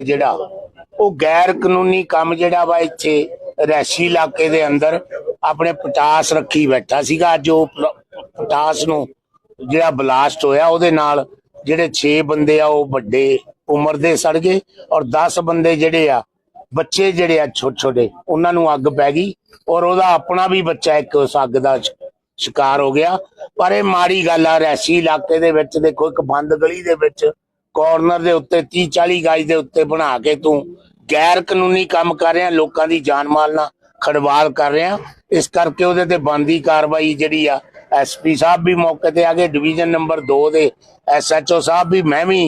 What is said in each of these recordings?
ਜਿਹੜਾ, ਉਹ ਗੈਰ ਕਾਨੂੰਨੀ ਕੰਮ ਜਿਹੜਾ ਵਾ ਇੱਥੇ ਰੈਸ਼ੀ ਇਲਾਕੇ ਦੇ ਅੰਦਰ ਆਪਣੇ ਪਟਾਸ ਰੱਖੀ ਬੈਠਾ ਸੀਗਾ। ਅੱਜ ਉਹ ਪਟਾਸ ਨੂੰ ਜਿਹੜਾ ਬਲਾਸਟ ਹੋਇਆ, ਉਹਦੇ ਨਾਲ ਜਿਹੜੇ 6 ਬੰਦੇ ਆ, ਉਹ ਵੱਡੇ ਉਮਰ ਦੇ ਸੜ ਗਏ ਔਰ 10 ਬੰਦੇ ਜਿਹੜੇ ਆ, ਬੱਚੇ ਜਿਹੜੇ ਆ ਛੋਟੇ ਛੋਟੇ ਉਹਨਾਂ ਨੂੰ ਅੱਗ ਪੈ ਗਈ ਔਰ ਉਹਦਾ ਆਪਣਾ ਵੀ ਬੱਚਾ ਇੱਕ ਉਸ ਅੱਗ ਦਾ ਸ਼ਿਕਾਰ ਹੋ ਗਿਆ। ਪਰ ਇਹ ਮਾੜੀ ਗੱਲ ਆ ਰੈਸ਼ੀ ਇਲਾਕੇ ਦੇ ਵਿੱਚ ਦੇਖੋ, ਇੱਕ ਬੰਦ ਗਲੀ ਦੇ ਵਿੱਚ ਕਾਰਨਰ ਦੇ ਉੱਤੇ 30 40 ਗਾਜ ਦੇ ਉੱਤੇ ਬਣਾ ਕੇ ਤੂੰ ਗੈਰ ਕਾਨੂੰਨੀ ਕੰਮ ਕਰ ਰਿਹਾ ਲੋਕਾਂ ਦੀ ਜਾਨ ਮਾਲ ਨਾਲ ਖੜਵਾਲ ਕਰ ਰਿਹਾ। ਇਸ ਕਰਕੇ ਉਹਦੇ ਤੇ ਬੰਦੀ ਕਾਰਵਾਈ ਜਿਹੜੀ ਆ ਐਸਪੀ ਸਾਹਿਬ ਵੀ ਮੌਕੇ ਤੇ ਆ ਗਏ ਡਿਵੀਜ਼ਨ ਨੰਬਰ 2 ਦੇ ਐਸਐਚਓ ਸਾਹਿਬ ਵੀ ਮੈਂ ਵੀ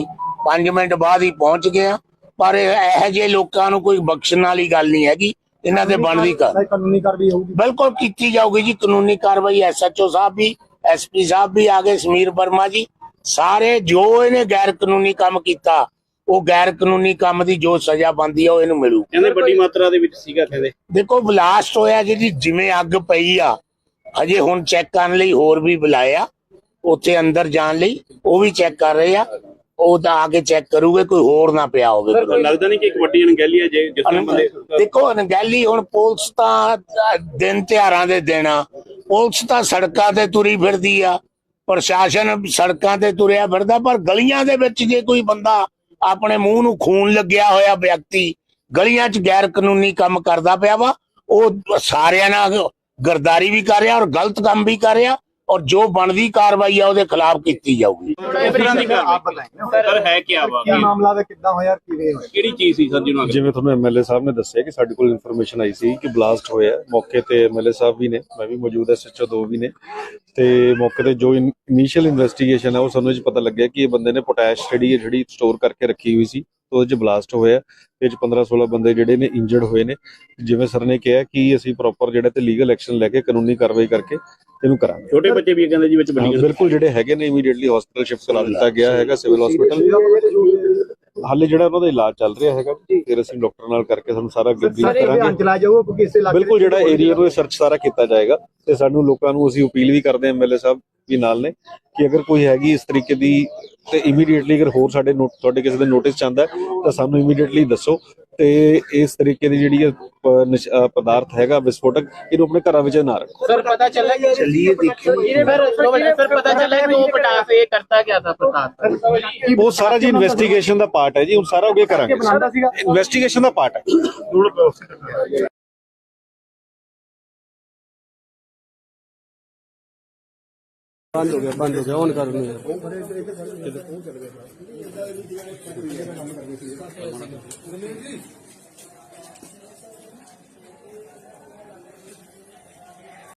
5 ਮਿੰਟ ਬਾਅਦ ਹੀ ਪਹੁੰਚ ਗਿਆ। ਪਰ ਇਹ- ਜਿਹੇ ਲੋਕਾਂ ਨੂੰ ਕੋਈ ਬਖਸ਼ਣ ਵਾਲੀ ਗੱਲ ਨਹੀਂ ਹੈਗੀ ਇਹਨਾਂ ਤੇ ਬਣਦੀ ਕਰ ਕਾਨੂੰਨੀ ਕਾਰਵਾਈ ਹੋਊਗੀ। ਬਿਲਕੁਲ ਕੀਤੀ ਜਾਊਗੀ ਜੀ ਕਾਨੂੰਨੀ ਕਾਰਵਾਈ ਐਸਐਚਓ ਸਾਹਿਬ ਵੀ ਐਸਪੀ ਸਾਹਿਬ ਵੀ ਆ ਗਏ ਸਮੀਰ ਵਰਮਾ ਜੀ। ਸਾਰੇ ਜੋ ਇਹਨੇ ਗੈਰ ਕਾਨੂੰਨੀ ਕੰਮ ਕੀਤਾ ਉਹ ਗੈਰ ਕਾਨੂੰਨੀ ਕੰਮ ਦੀ ਜੋ ਸਜ਼ਾ ਬਣਦੀ ਆ ਉਹ ਇਹਨੂੰ ਮਿਲੂ। ਕਹਿੰਦੇ ਵੱਡੀ ਮਾਤਰਾ ਦੇ ਵਿੱਚ ਸੀਗਾ ਕਹਿੰਦੇ। ਦੇਖੋ ਬਲਾਸਟ ਹੋਇਆ ਜਿਹੜੀ ਜਿਵੇਂ ਅੱਗ ਪਈ ਆ ਅਜੇ ਹੁਣ ਚੈੱਕ ਕਰਨ ਲਈ ਹੋਰ ਵੀ ਬੁਲਾਇਆ ਉੱਥੇ ਅੰਦਰ ਜਾਣ ਲਈ ਉਹ ਵੀ ਚੈੱਕ ਕਰ ਰਹੇ ਆ ਉਹ ਤਾਂ ਆ ਕੇ ਚੈੱਕ ਕਰੂਗੇ ਕੋਈ ਹੋਰ ਨਾ ਪਿਆ ਹੋਵੇ। ਲੱਗਦਾ ਨਹੀਂ ਕਿ ਇੱਕ ਵੱਡੀ ਅਣਗਹਿਲੀ ਹੈ ਜੇ ਜਿਸ ਤਰ੍ਹਾਂ ਬੰਦੇ ਦੇਖੋ ਅਣਗਹਿਲੀ ਹੁਣ ਪੁਲਿਸ ਤਾਂ ਦਿਨ ਤਿਉਹਾਰਾਂ ਦੇ ਆ ਪੁਲਿਸ ਤਾਂ ਸੜਕਾਂ ਤੇ ਤੁਰੀ ਫਿਰਦੀ ਆ ਪ੍ਰਸ਼ਾਸਨ ਸੜਕਾਂ ਤੇ ਤੁਰਿਆ ਫਿਰਦਾ, ਪਰ ਗਲੀਆਂ ਦੇ ਵਿੱਚ ਜੇ ਕੋਈ ਬੰਦਾ ਆਪਣੇ ਮੂੰਹ ਨੂੰ ਖੂਨ ਲੱਗਿਆ ਹੋਇਆ ਵਿਅਕਤੀ ਗਲੀਆਂ 'ਚ ਗੈਰ ਕਾਨੂੰਨੀ ਕੰਮ ਕਰਦਾ ਪਿਆ ਵਾ, ਉਹ ਸਾਰਿਆਂ ਨਾਲ ਗਰਦਾਰੀ ਵੀ ਕਰ ਰਿਹਾ ਔਰ ਗਲਤ ਕੰਮ ਵੀ ਕਰ ਰਿਹਾ। ਔਰ ਜੋ ਬਣਦੀ ਕਾਰਵਾਈ ਆ ਉਹਦੇ ਖਿਲਾਫ ਕੀਤੀ ਜਾਊਗੀ। ਇਸ ਤਰ੍ਹਾਂ ਦੀ ਆਪ ਕਾਰਵਾਈ ਬਤਾएं ਸਰ ਹੈ ਕੀ ਵਾ? ਕੀ ਮਾਮਲਾ ਦਾ ਕਿੱਦਾਂ ਹੋਇਆ ਕਿਵੇਂ ਹੋਇਆ? ਕਿਹੜੀ ਚੀਜ਼ ਸੀ ਸਰ ਜਿਹਨੂੰ ਅੱਗ ਜਿਵੇਂ ਤੁਹਾਨੂੰ ਐਮਐਲਏ ਸਾਹਿਬ ਨੇ ਦੱਸਿਆ ਕਿ ਸਾਡੇ ਕੋਲ ਇਨਫੋਰਮੇਸ਼ਨ ਆਈ ਸੀ ਕਿ ਬਲਾਸਟ ਹੋਇਆ। ਮੌਕੇ ਤੇ ਐਮਐਲਏ ਸਾਹਿਬ ਵੀ ਨੇ ਮੈਂ ਵੀ ਮੌਜੂਦ ਐ ਸੱਚੋ ਦੋ ਵੀ ਨੇ। ਤੇ ਮੌਕੇ ਤੇ ਜੋ ਇਨੀਸ਼ੀਅਲ ਇਨਵੈਸਟੀਗੇਸ਼ਨ ਹੈ ਉਹ ਸਾਨੂੰ ਇਹ ਪਤਾ ਲੱਗਿਆ ਕਿ ਇਹ ਬੰਦੇ ਨੇ ਪੋਟੈਸ਼ ਜਿਹੜੀ ਜਿਹੜੀ ਸਟੋਰ ਕਰਕੇ ਰੱਖੀ ਹੋਈ ਸੀ। ਤੇ ਉਹਦੇ 'ਚ ਬਲਾਸਟ ਹੋਇਆ ਇਹ 'ਚ 15 16 ਬੰਦੇ ਜਿਹੜੇ ਨੇ ਇੰਜਰਡ ਹੋਏ ਨੇ। ਜਿਵੇਂ ਸਰ ਨੇ ਕਿਹਾ ਕਿ ਅਸੀਂ ਪ੍ਰੋਪਰ ਜਿਹੜੇ ਤੇ ਲੀਗਲ ਐਕਸ਼ਨ ਲੈ ਕੇ ਕਾਨੂੰਨੀ ਕਾਰਵਾਈ ਕਰਕੇ ਇਹਨੂੰ ਕਰਾਂਗੇ। ਛੋਟੇ ਬੱਚੇ ਵੀ ਕਹਿੰਦੇ ਜੀ ਵਿੱਚ ਵੱਡੀ ਬਿਲਕੁਲ ਜਿਹੜੇ ਹੈਗੇ ਨੇ ਇਮੀਡੀਏਟਲੀ ਹਸਪੀਟਲ ਸ਼ਿਫਟ ਕਰਾ ਦਿੱਤਾ ਗਿਆ ਹੈਗਾ ਸਿਵਲ ਹਸਪੀਟਲ ਹਾਲੇ ਜਿਹੜਾ ਉਹਨਾਂ ਦਾ ਇਲਾਜ ਚੱਲ ਰਿਹਾ ਹੈਗਾ ਫਿਰ ਅਸੀਂ ਡਾਕਟਰ ਨਾਲ ਕਰਕੇ ਸਾਨੂੰ ਸਾਰਾ ਸਾਰੇ ਕਰਾਂਗੇ। ਚਲਾ ਇਲਾਕੇ ਬਿਲਕੁਲ ਜਿਹੜਾ ਏਰੀਆ ਨੂੰ ਸਰਚ ਸਾਰਾ ਕੀਤਾ ਜਾਏਗਾ ਤੇ ਸਾਨੂੰ ਲੋਕਾਂ ਨੂੰ ਅਸੀਂ ਅਪੀਲ ਵੀ ਕਰਦੇ ਹਾਂ ਐਮਐਲਏ ਸਾਹਿਬ ਵੀ ਨਾਲ ਨੇ ਕਿ ਅਗਰ ਕੋਈ ਹੈਗੀ ਇਸ ਤਰੀਕੇ ਦੀ ਤੇ ਇਮੀਡੀਏਟਲੀ ਅਗਰ ਹੋਰ ਸਾਡੇ ਤੁਹਾਡੇ ਕਿਸੇ ਦੇ ਨੋਟਿਸ ਚ ਤਾਂ ਸਾਨੂੰ ਇਮੀਡੀਏਟਲੀ ਦੱਸੋ। ਤੇ ਇਸ ਤਰੀਕੇ ਦੀ ਜਿਹੜੀ ਪਦਾਰਥ ਹੈਗਾ ਵਿਸਫੋਟਕ ਇਹਨੂੰ ਆਪਣੇ ਘਰਾਂ ਵਿੱਚ ਨਾ ਰੱਖੋ। ਸਰ ਪਤਾ ਚੱਲਿਆ ਕਿ ਚਲਿਏ ਦੇਖੋ ਸਰ ਪਤਾ ਚੱਲਿਆ ਕਿ ਉਹ ਪਟਾਸ ਇਹ ਕਰਤਾ ਗਿਆ ਤਾਂ ਪ੍ਰਤਾਪ ਉਹ ਸਾਰਾ ਜੀ ਇਨਵੈਸਟੀਗੇਸ਼ਨ ਦਾ ਪਾਰਟ ਹੈ ਜੀ ਹੁਣ ਸਾਰਾ ਉਹ ਕਰਾਂਗੇ। ਇਨਵੈਸਟੀਗੇਸ਼ਨ ਦਾ ਪਾਰਟ ਹੈ। ਬੰਦ ਹੋ ਗਿਆ ਬੰਦ ਹੋ ਗਿਆ ਔਨ ਕਰ ਨੂੰ